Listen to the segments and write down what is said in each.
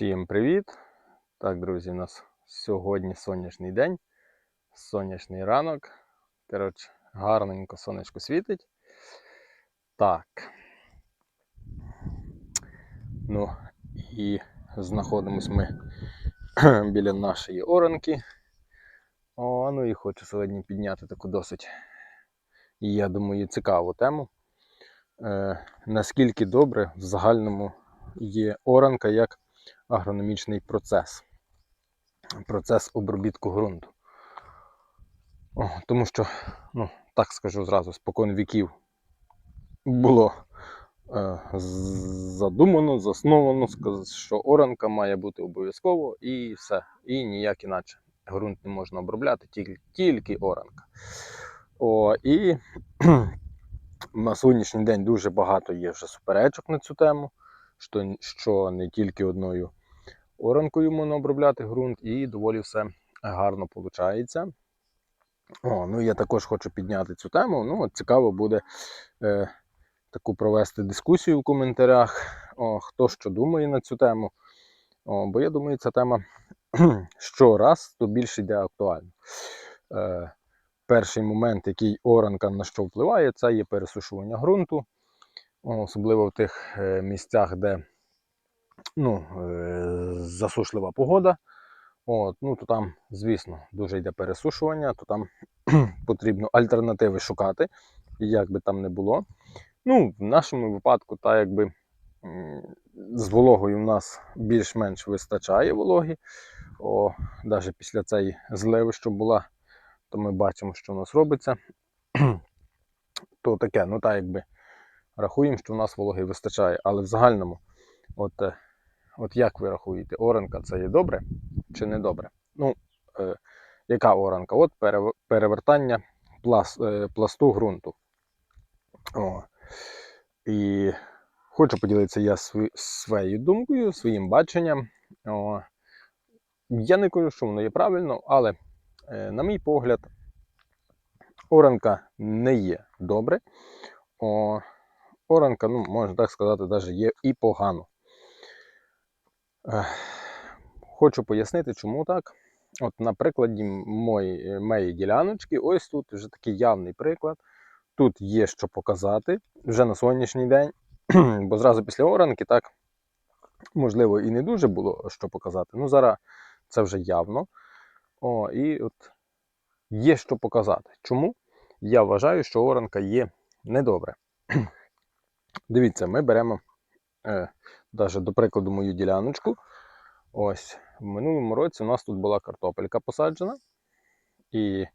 Всім привіт! Так, друзі, у нас сьогодні сонячний день, сонячний ранок. Коротше, гарненько сонечко світить. Так. Ну, і знаходимось ми біля нашої оранки. О, ну і хочу сьогодні підняти таку досить, я думаю, цікаву тему. Е, наскільки добре в загальному є оранка як агрономічний процес. Процес обробітку ґрунту. О, тому що, ну, так скажу зразу, спокон віків було е, задумано, засновано, що оранка має бути обов'язково і все. І ніяк іначе. Ґрунт не можна обробляти, тільки, тільки оранка. О, і на сьогоднішній день дуже багато є вже суперечок на цю тему, що, що не тільки одною оранкою можна обробляти ґрунт, і доволі все гарно виходить. О, ну я також хочу підняти цю тему. Ну, от цікаво буде е, таку провести дискусію в коментарях, о, хто що думає на цю тему. О, бо я думаю, ця тема щораз то більше йде актуально. Е, перший момент, який оранка на що впливає, це є пересушування ґрунту, особливо в тих е, місцях, де ну, е, засушлива погода. От, ну, то там, звісно, дуже йде пересушування, то там потрібно альтернативи шукати, як би там не було. Ну, в нашому випадку, та якби з вологою в нас більш-менш вистачає вологи. О, навіть після цієї зливи, що була, то ми бачимо, що у нас робиться. то таке, ну так якби рахуємо, що в нас вологи вистачає. Але в загальному, от, е, от як ви рахуєте, оранка це є добре чи не добре? Ну, е, яка оранка? От перевертання плас, е, пласту ґрунту. О. І хочу поділитися я сви- своєю думкою, своїм баченням. О. Я не кажу, що воно є правильно, але, е, на мій погляд, оранка не є добре. О, оранка, ну, можна так сказати, навіть є і погано. Хочу пояснити, чому так. От на прикладі мої, моєї діляночки, ось тут вже такий явний приклад. Тут є що показати вже на сьогоднішній день, бо зразу після оранки, так, можливо, і не дуже було що показати. Ну, зараз це вже явно. О, і от є що показати. Чому? Я вважаю, що оранка є недобре. Дивіться, ми беремо е, навіть до прикладу мою діляночку. Ось, в минулому році у нас тут була картопелька посаджена. І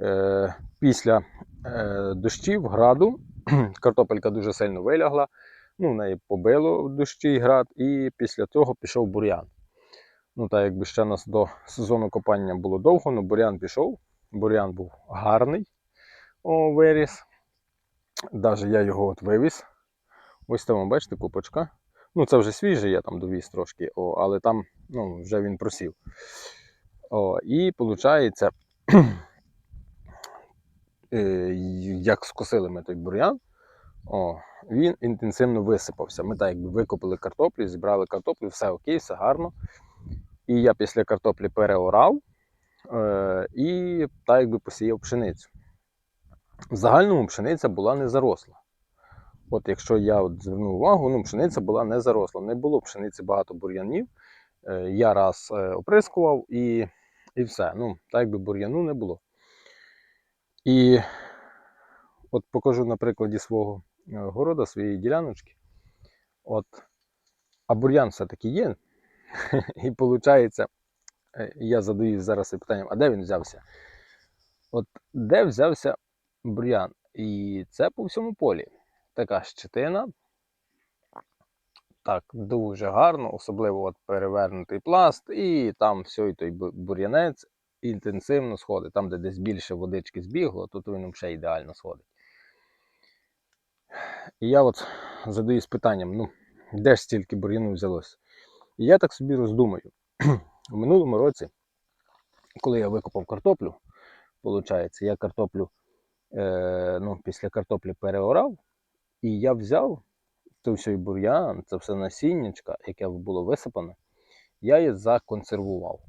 е, після е, дощів, граду, картопелька дуже сильно вилягла. Ну, в неї побило дощі і град, і після цього пішов бур'ян. Ну, так якби ще нас до сезону копання було довго, але бур'ян пішов. Бур'ян був гарний, о, виріс. Навіть я його от вивіз. Ось там, бачите, купочка. Ну, це вже свіжий, я там довіз трошки, о, але там ну, вже він просів. О, і виходить, як скосили ми той бур'ян, о, він інтенсивно висипався. Ми так якби викопали картоплю, зібрали картоплю, все окей, все гарно. І я після картоплі переорав е, і так якби посіяв пшеницю. В загальному пшениця була не заросла. От якщо я от звернув увагу, ну пшениця була не заросла. Не було пшениці багато бур'янів. Е, я раз е, оприскував і, і все. Ну, так якби бур'яну не було. І от покажу на прикладі свого е, города, своєї діляночки. От, а бур'ян все-таки є. І виходить, я задаю зараз питанням, а де він взявся? От де взявся бур'ян? І це по всьому полі. Така щетина. Так, дуже гарно, особливо от перевернутий пласт, і там все, і той бур'янець інтенсивно сходить. Там, де десь більше водички збігло, тут він взагалі ідеально сходить. І я от задаюсь питанням: ну, де ж стільки бур'яну взялось? І я так собі роздумаю. В минулому році, коли я викопав картоплю, виходить, я картоплю е, ну, після картоплі переорав, і я взяв той всій бур'ян, це все насіннячка, яке було висипане, я її законсервував.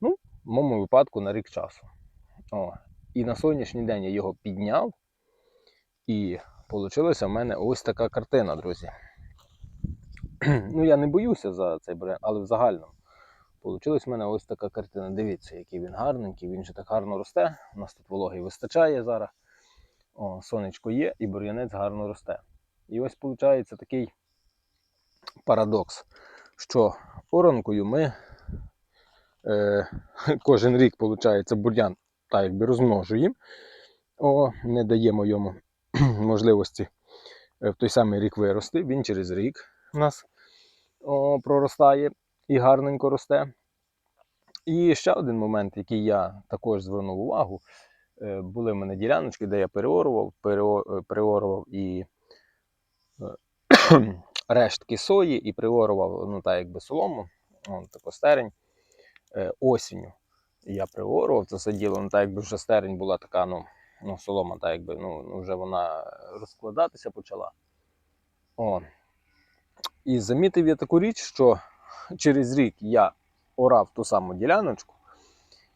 Ну, в моєму випадку на рік часу. О, і на сьогоднішній день я його підняв, і вийшла в мене ось така картина, друзі. ну, я не боюся за цей бренд, але в загальному. Получилась в мене ось така картина. Дивіться, який він гарненький, він же так гарно росте. У нас тут вологи вистачає зараз. О, сонечко є і бур'янець гарно росте. І ось виходить такий парадокс, що оранкою ми е, кожен рік, виходить, бур'ян так якби розмножуємо, о, не даємо йому можливості е, в той самий рік вирости. Він через рік у нас о, проростає і гарненько росте. І ще один момент, який я також звернув увагу, були в мене діляночки, де я переорував, перео- е, переорував і е, рештки сої, і приорував ну, так якби солому, он, тако стерень е, осінню. Я приорував це все діло, ну так якби вже стерень була така, ну, ну солома, так якби ну, ну, вже вона розкладатися почала. О. І замітив я таку річ, що через рік я орав ту саму діляночку,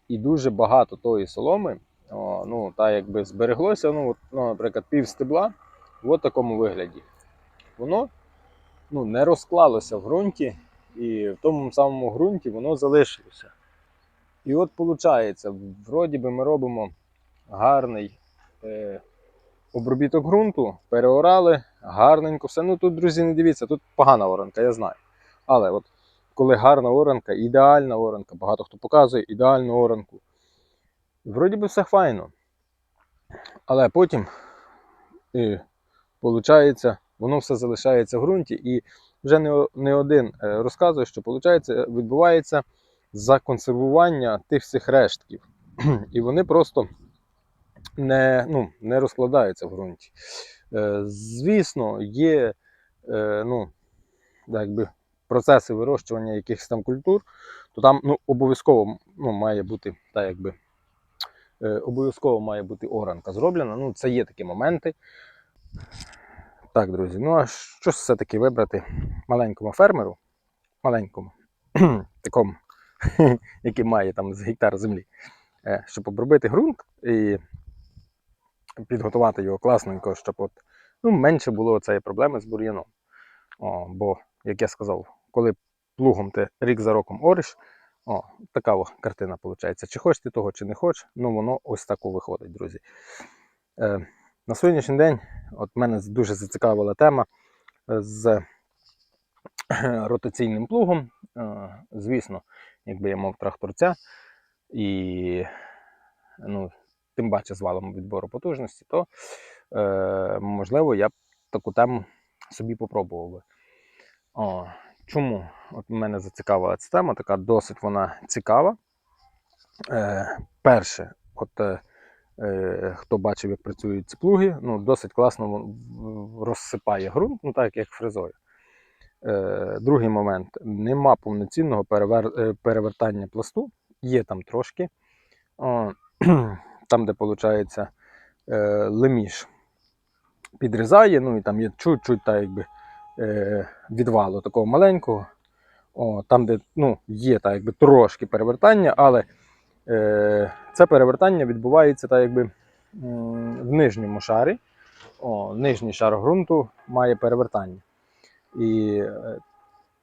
і дуже багато тої соломи, о, ну, та якби збереглося, ну, от, ну, наприклад, пів стебла в такому вигляді. Воно ну, не розклалося в ґрунті, і в тому самому ґрунті воно залишилося. І от виходить, вроді би ми робимо гарний е, обробіток ґрунту, переорали, гарненько все. Ну тут, друзі, не дивіться, тут погана оранка, я знаю. Але от коли гарна оранка, ідеальна оранка, багато хто показує ідеальну оранку. Вроді би все файно. Але потім, і, виходить, воно все залишається в ґрунті, і вже не, не один е, розказує, що виходить, відбувається законсервування тих всіх рештків. І вони просто не, ну, не розкладаються в ґрунті. Е, звісно, є е, ну, якби, процеси вирощування якихось там культур, то там ну, обов'язково ну, має бути та, якби, обов'язково має бути оранка зроблена. Ну, це є такі моменти. Так, друзі, ну а що все-таки вибрати маленькому фермеру, маленькому, такому, який має там з гектар землі, е, щоб обробити ґрунт і підготувати його класненько, щоб от, ну, менше було цієї проблеми з бур'яном. Бо, як я сказав, коли плугом ти рік за роком ориш, о, така о, картина виходить. Чи хочеш ти того, чи не хочеш, ну воно ось так виходить, друзі. Е, на сьогоднішній день от мене дуже зацікавила тема е, з ротаційним плугом. Е, звісно, якби я мав тракторця і ну, тим паче з валом відбору потужності, то е, можливо я б таку тему собі попробував би. О, чому? От мене зацікавила ця тема, така досить вона цікава. Е, перше, от е, е, хто бачив, як працюють ці плуги, ну, досить класно розсипає ґрунт, ну так як фрезою. Е, другий момент: нема повноцінного перевер... е, перевертання пласту, є там трошки. О, там, де виходить е, леміш підрізає, ну і там є чуть-чуть так, якби, відвалу такого маленького. О, там, де ну, є так, якби, трошки перевертання, але е, це перевертання відбувається так, якби, в нижньому шарі. О, нижній шар ґрунту має перевертання. І е,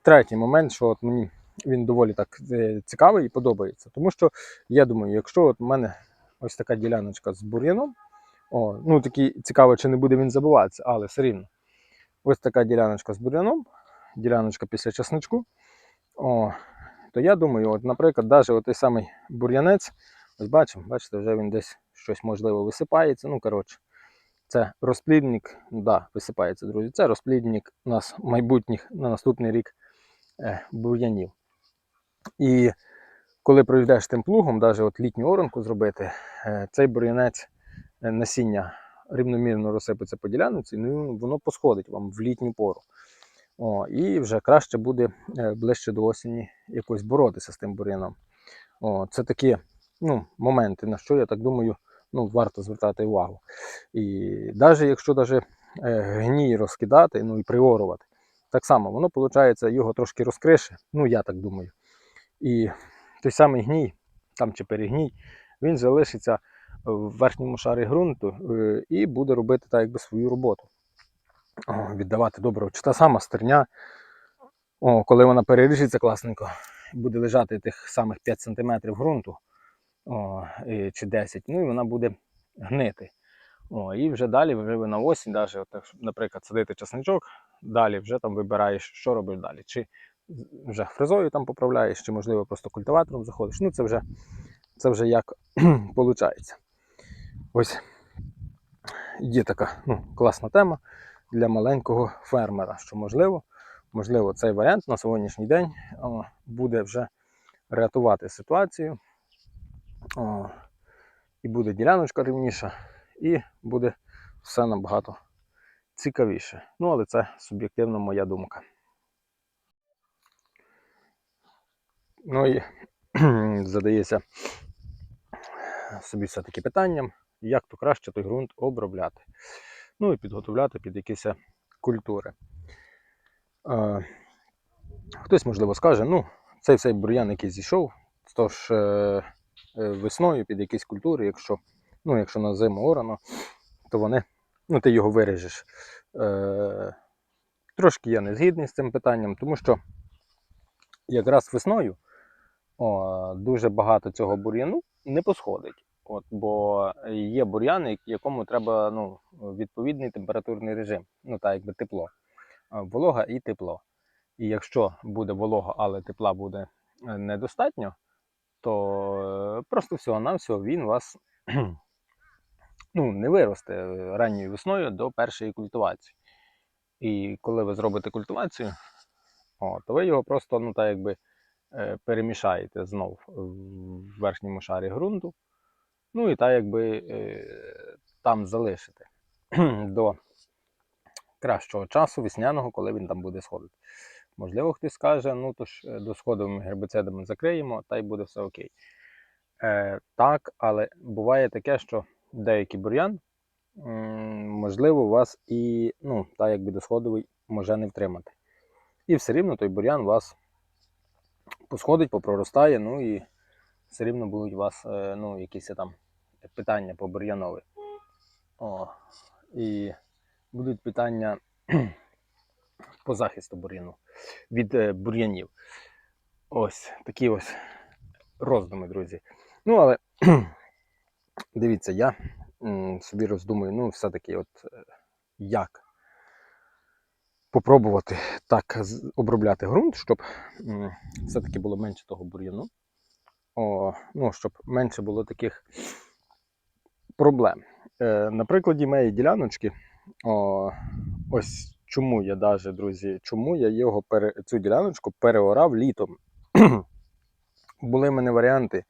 третій момент, що от мені він доволі так е, цікавий і подобається. Тому що я думаю, якщо от у мене ось така діляночка з бур'яном, о, ну такий цікаво, чи не буде він забуватися, але все рівно. Ось така діляночка з бур'яном, діляночка після часничку. О, то я думаю, от, наприклад, навіть той самий бур'янець, ось бачимо, бачите, вже він десь щось можливо висипається. Ну, коротше, це розплідник, да, висипається, друзі. Це розплідник у нас майбутніх на наступний рік е, бур'янів. І коли пройдеш тим плугом, навіть от літню оранку зробити, е, цей бур'янець е, насіння рівномірно розсипеться по ділянці, ну воно посходить вам в літню пору. О, і вже краще буде е, ближче до осені якось боротися з тим бур'яном. О, це такі ну, моменти, на що я так думаю, ну, варто звертати увагу. І навіть якщо даже, е, гній розкидати, ну і приорувати, так само воно виходить, його трошки розкрише. Ну, я так думаю. І той самий гній, там чи перегній, він залишиться в верхньому шарі ґрунту е, і буде робити так, якби свою роботу. Віддавати доброго. Чи та сама стерня, о, коли вона переріжеться класненько, буде лежати тих самих 5 см ґрунту о, чи 10, ну і вона буде гнити. О, і вже далі, вже на осінь, навіть, от, наприклад, садити часничок, далі вже там вибираєш, що робиш далі. Чи вже фрезою там поправляєш, чи можливо просто культиватором заходиш. Ну, це вже, це вже як виходить. Ось є така ну, класна тема для маленького фермера, що можливо, можливо, цей варіант на сьогоднішній день о, буде вже рятувати ситуацію. О, і буде діляночка рівніша, і буде все набагато цікавіше. Ну, але це суб'єктивно моя думка. Ну і задається собі все-таки питанням, як то краще той ґрунт обробляти. Ну і підготовляти під якісь культури. Хтось, можливо, скаже, ну, цей цей бур'ян, який зійшов, тож е, е, весною під якісь культури, якщо, ну, якщо на зиму орано, то вони, ну, ти його виріжеш. Е, трошки я не згідний з цим питанням, тому що якраз весною о, дуже багато цього бур'яну не посходить. От, бо є бур'ян, як- якому треба ну, відповідний температурний режим, ну так якби тепло. Волога і тепло. І якщо буде волога, але тепла буде е, недостатньо, то е, просто всього-навсього він вас ну, не виросте е, ранньою весною до першої культивації. І коли ви зробите культивацію, о, то ви його просто ну, так якби, перемішаєте знов в верхньому шарі ґрунту. Ну і так якби е, там залишите до кращого часу весняного, коли він там буде сходити. Можливо, хтось скаже, ну то ж е, досходовими гербіцидами закриємо, та й буде все окей. Е, так, але буває таке, що деякий бур'ян, можливо, у вас і ну, та якби досходовий може не втримати. І все рівно той бур'ян у вас посходить, попроростає, ну і все рівно будуть у вас е, ну, якісь там питання по бур'янові. О, і будуть питання по захисту бур'яну від е, бур'янів. Ось такі ось роздуми, друзі. Ну, але дивіться, я собі роздумую, ну, все-таки, от е, як попробувати так обробляти ґрунт, щоб все-таки було менше того бур'яну. О, ну, щоб менше було таких проблем. Е, на прикладі моєї діляночки, о, ось чому я даже, друзі, чому я його пере, цю діляночку переорав літом. були в мене варіанти,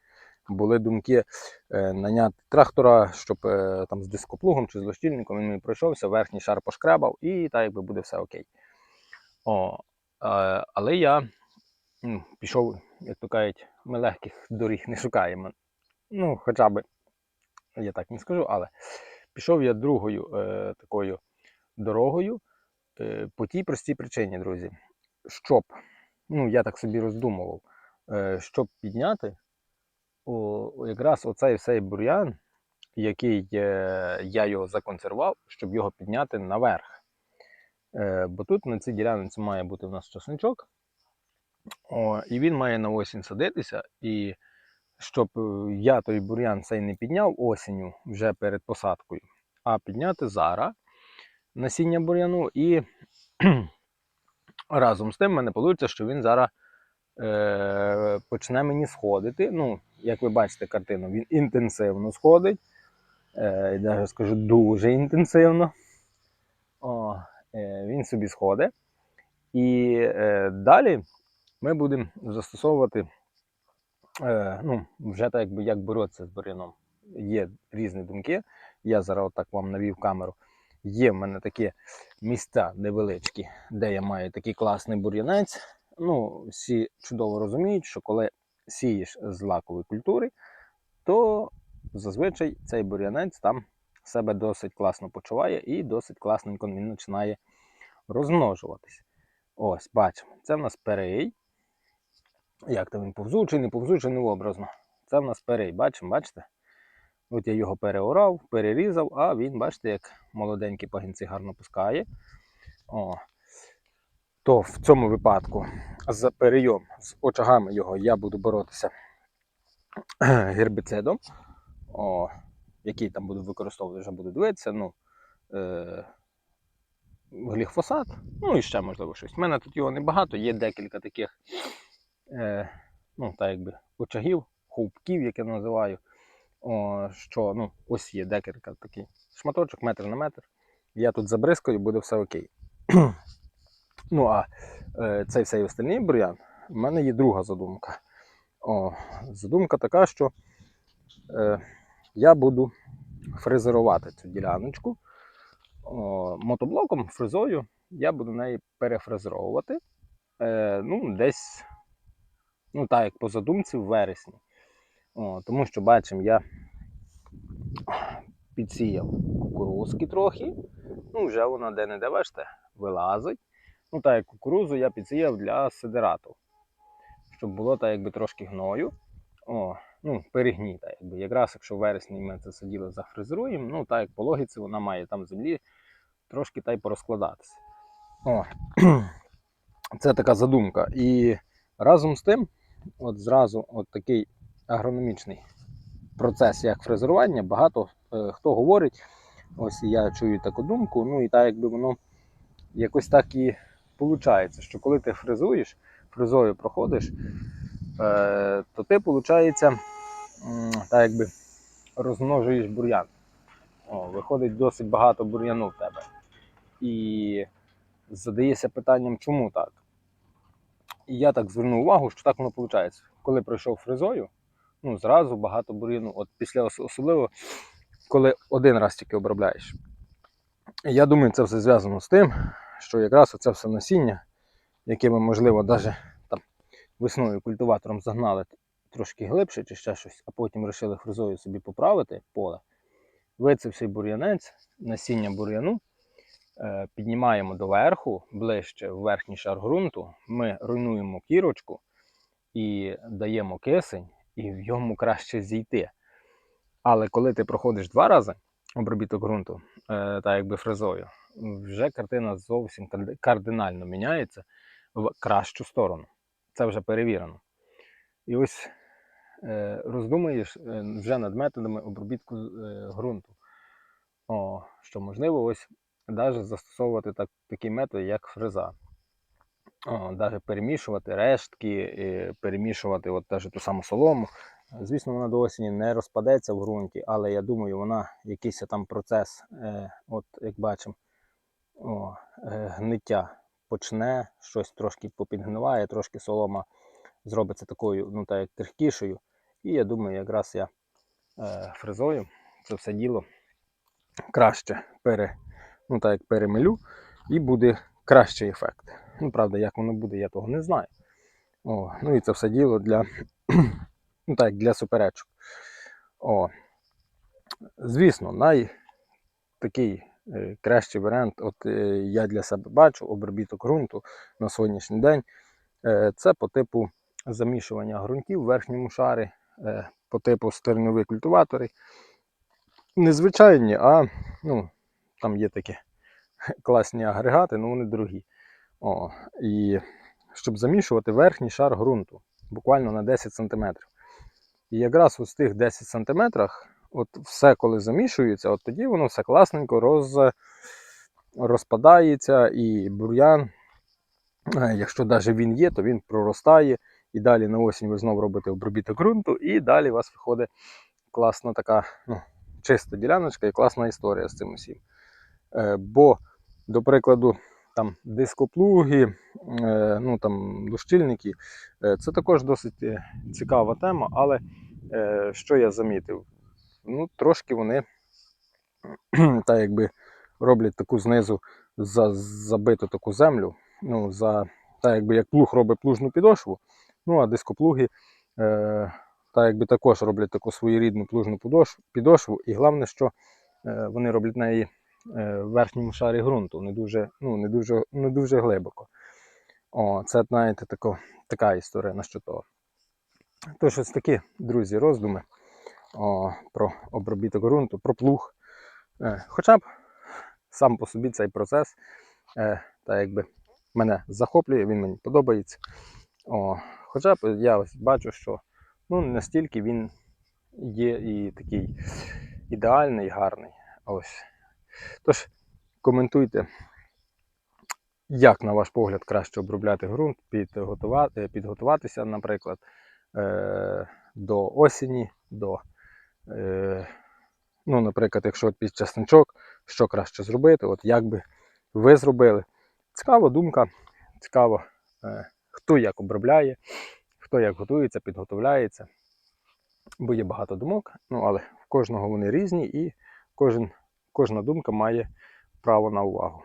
були думки е, наняти трактора, щоб е, там з дископлугом чи з лощільником він мені пройшовся, верхній шар пошкребав, і так якби буде все окей. О, е, але я ну, пішов, як то кажуть, ми легких доріг не шукаємо. Ну, хоча б, я так не скажу, але пішов я другою е, такою дорогою е, по тій простій причині, друзі. Щоб, ну я так собі роздумував, е, щоб підняти о, якраз оцей цей бур'ян, який е, я його законсервував, щоб його підняти наверх. Е, бо тут на цій ділянці має бути у нас часничок, о, і він має на осінь садитися. І щоб е, я той бур'ян цей не підняв осінню вже перед посадкою, а підняти зараз насіння бур'яну і разом з тим мене вийде, що він зараз е, почне мені сходити. Ну, як ви бачите картину, він інтенсивно сходить. Е, навіть скажу дуже інтенсивно. О, е, він собі сходить. І е, далі ми будемо застосовувати, е, ну, вже так, якби як боротися з бур'яном. Є різні думки. Я зараз отак вам навів камеру. Є в мене такі місця невеличкі, де я маю такий класний бур'янець. Ну, всі чудово розуміють, що коли сієш з лакової культури, то зазвичай цей бур'янець там себе досить класно почуває і досить класненько він починає розмножуватись. Ось, бачимо, це в нас перей. Як то він повзучий, не повзучий, ну образно. Це в нас перей, бачимо, бачите? От я його переорав, перерізав, а він, бачите, як молоденькі пагінці гарно пускає. О. То в цьому випадку з перейом, з очагами його я буду боротися гербіцидом, о, який там буду використовувати, вже буду дивитися. Ну, е, гліфосат, ну і ще можливо щось. У мене тут його небагато, є декілька таких е, ну, так якби, очагів, хоупків, як я називаю. О, що ну, ось є декілька таких шматочок, метр на метр. Я тут забризкаю, буде все окей. ну а е, цей всей остальний бур'ян, в мене є друга задумка. О, задумка така, що е, я буду фрезерувати цю діляночку. О, мотоблоком, фрезою, я буду неї перефрезеровувати. Е, ну, десь, ну так як по задумці, в вересні. О, тому що бачимо, я підсіяв кукурузки трохи. Ну, вже вона де-не-де, вилазить. Ну, так як кукурузу я підсіяв для сидерату. Щоб було так якби трошки гною. О, ну, перегніта. Якби. Якраз якщо в вересні ми це сиділо зафрезеруємо, ну так як по логіці вона має там землі трошки та й порозкладатися. О, це така задумка. І разом з тим, от зразу от такий агрономічний процес, як фрезерування, багато е, хто говорить. Ось я чую таку думку, ну і так якби воно якось так і виходить, що коли ти фрезуєш, фрезою проходиш, е, то ти, виходить, так якби розмножуєш бур'ян. О, виходить досить багато бур'яну в тебе. І задається питанням, чому так? І я так звернув увагу, що так воно виходить. Коли пройшов фрезою, ну зразу багато бур'яну. От після особливо, коли один раз тільки обробляєш. Я думаю, це все зв'язано з тим, що якраз оце все насіння, яке ми, можливо, навіть там весною культиватором загнали трошки глибше чи ще щось, а потім вирішили фрезою собі поправити поле. Вицевший бур'янець, насіння бур'яну, піднімаємо доверху, ближче в верхній шар ґрунту, ми руйнуємо кірочку і даємо кисень, і в йому краще зійти. Але коли ти проходиш два рази обробіток ґрунту, е, так якби фрезою, вже картина зовсім кардинально міняється в кращу сторону. Це вже перевірено. І ось е, роздумуєш е, вже над методами обробітку е, ґрунту. Що можливо, ось навіть застосовувати так, такий метод, як фреза. Навіть перемішувати рештки, перемішувати от навіть ту саму солому. Звісно, вона до осені не розпадеться в ґрунті, але я думаю, вона якийсь там процес, е, от як бачимо, е, гниття почне, щось трошки попідгниває, трошки солома зробиться такою, ну так як крихкішою. І я думаю, якраз я е, фрезою це все діло краще пере, ну, так як перемелю, і буде кращий ефект. Ну, правда, як воно буде, я того не знаю. О, ну і це все діло для, ну, так, для суперечок. О, звісно, най такий е, кращий варіант, от е, я для себе бачу обробіток ґрунту на сьогоднішній день. Е, це по типу замішування ґрунтів в верхньому шарі, е, по типу стернові культиватори. Незвичайні, а ну, там є такі класні агрегати, але вони дорогі. О, і щоб замішувати верхній шар ґрунту буквально на 10 см. І якраз ось тих 10 см, от все, коли замішується, от тоді воно все класненько роз, розпадається і бур'ян, е, якщо навіть він є, то він проростає. І далі на осінь ви знову робите обробіток ґрунту, і далі у вас виходить класна така ну, чиста діляночка і класна історія з цим усім. Е, бо, до прикладу, там дископлуги, е, ну там лущильники, е, це також досить цікава тема, але що я замітив? Ну, трошки вони так якби роблять таку знизу за, забиту таку землю. Ну, за, так якби як плуг робить плужну підошву, ну а дископлуги е, так якби також роблять таку своєрідну плужну підошву. І головне, що е, вони роблять неї в верхньому шарі ґрунту, не дуже, ну, не дуже, не дуже глибоко. О, це, знаєте, тако, така історія на що того. Тож ось такі, друзі, роздуми о, про обробіток ґрунту, про плуг. Е, хоча б сам по собі цей процес, е, та якби мене захоплює, він мені подобається. О, хоча б я ось бачу, що ну, настільки він є і такий ідеальний, гарний. Ось. Тож, коментуйте, як, на ваш погляд, краще обробляти ґрунт, підготувати, підготуватися, наприклад, е, до осені, до, е, ну, наприклад, якщо під часничок, що краще зробити, от як би ви зробили. Цікава думка, цікаво, е, хто як обробляє, хто як готується, підготовляється. Бо є багато думок, ну але в кожного вони різні і кожен, кожна думка має право на увагу.